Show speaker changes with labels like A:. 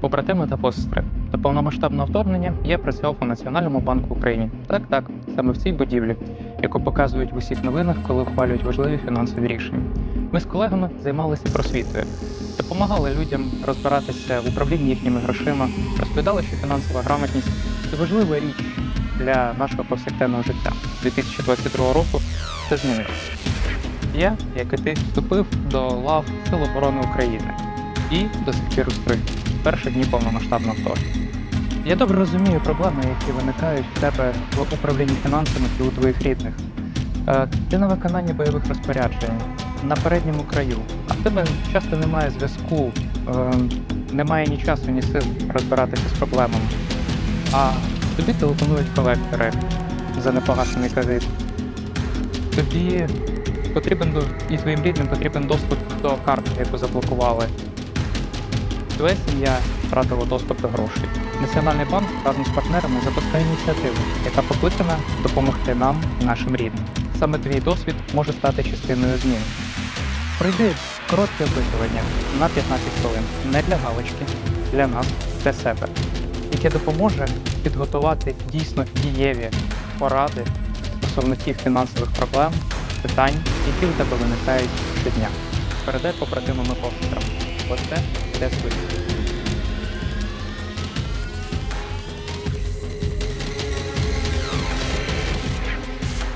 A: Побратими та посестри. До повномасштабного вторгнення я працював у Національному банку України. Так, так, саме в цій будівлі, яку показують в усіх новинах, коли ухвалюють важливі фінансові рішення. Ми з колегами займалися просвітою, допомагали людям розбиратися в управлінні їхніми грошима, розповідали, що фінансова грамотність це важлива річ для нашого повсякденного життя. 2022 року це змінилося. Я, як і ти, вступив до лав Сил оборони України і до сих пір у перших днів повномасштабного вторгнення. Я добре розумію проблеми, які виникають в тебе в управлінні фінансами і у твоїх рідних. Е, Ти на виконанні бойових розпоряджень на передньому краю, а в тебе часто немає зв'язку, е, немає ні часу, ні сил розбиратися з проблемами. А тобі телефонують колектори за непогашений кредит. Тобі потрібен і твоїм рідним потрібен доступ до карти, яку заблокували. Твоя сім'я втратила доступ до грошей. Національний банк разом з партнерами запускає ініціативу, яка покликана допомогти нам і нашим рідним. Саме твій досвід може стати частиною змін. Пройди коротке опитування на 15 хвилин, не для галочки, для нас, для себе, яке допоможе підготувати дійсно дієві поради стосовно тих фінансових проблем, питань, які у тебе виникають щодня. Передай побратимам і посестрам. Оце That's good.